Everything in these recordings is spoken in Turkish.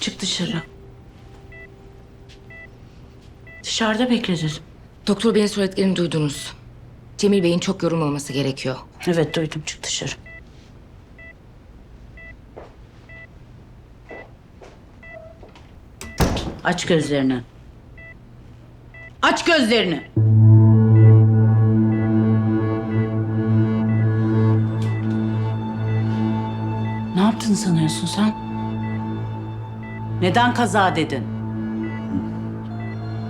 Çık dışarı. Dışarıda bekle dedim. Doktor beyin söylediklerini duydunuz. Cemil Bey'in çok yorulmaması gerekiyor. Evet duydum çık dışarı. Aç gözlerini. Aç gözlerini. Ne yaptın sanıyorsun sen? Neden kaza dedin?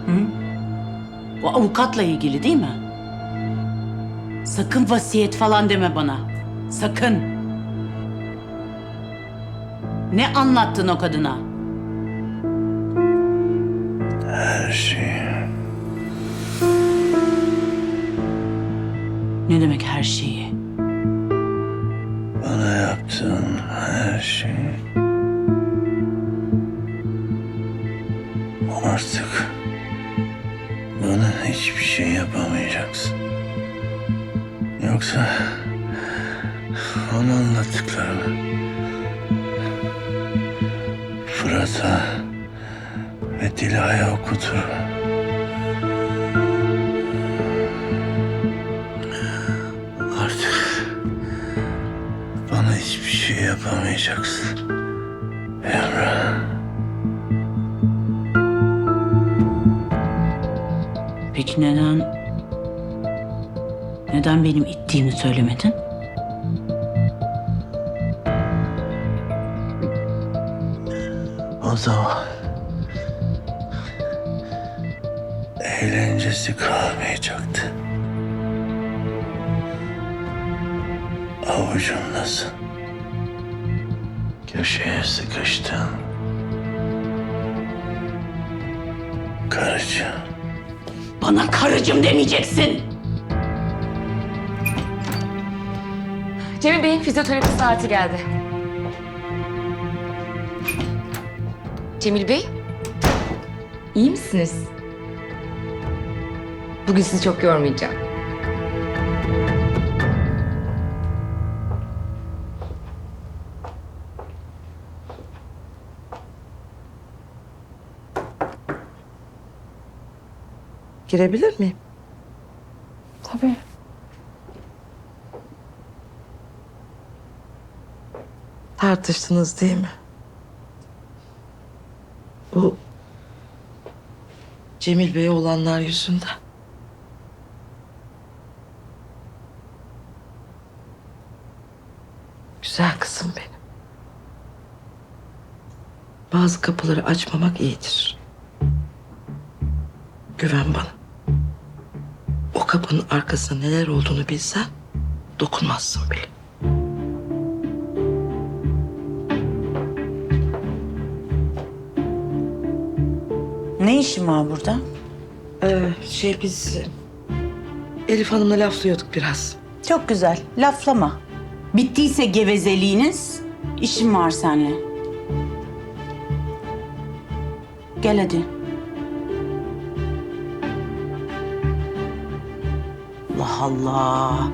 Hı? O avukatla ilgili değil mi? Sakın vasiyet falan deme bana. Sakın. Ne anlattın o kadına? Her şey. Ne demek her şeyi? Bana yaptığın her şey. Artık bana hiçbir şey yapamayacaksın. Yoksa ona anlattıklarını Fırat'a ve Dila'ya okuturum. Artık bana hiçbir şey yapamayacaksın. Peki neden... Neden benim ittiğimi söylemedin? O zaman eğlencesi kalmayacaktı. Avucumdasın. Köşeye sıkıştın. Karıcığım. Bana karıcığım demeyeceksin. Cemil Bey'in fizyoterapi saati geldi. Cemil Bey, iyi misiniz? Bugün sizi çok yormayacağım. Girebilir miyim? Tabii. Tartıştınız değil mi? Bu Cemil Bey'e olanlar yüzünden. Güzel kızım benim. Bazı kapıları açmamak iyidir. Güven bana. Kapının arkasında neler olduğunu bilsen dokunmazsın bile. Ne işin var burada? Ee, şey biz Elif Hanım'la laflıyorduk biraz. Çok güzel. Laflama. Bittiyse gevezeliğiniz, işim var seninle. Gel hadi. Allah Allah.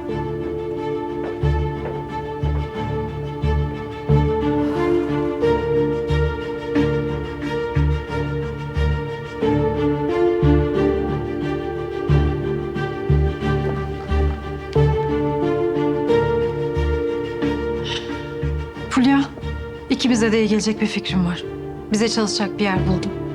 Fulya, ikimize de iyi gelecek bir fikrim var. Bize çalışacak bir yer buldum.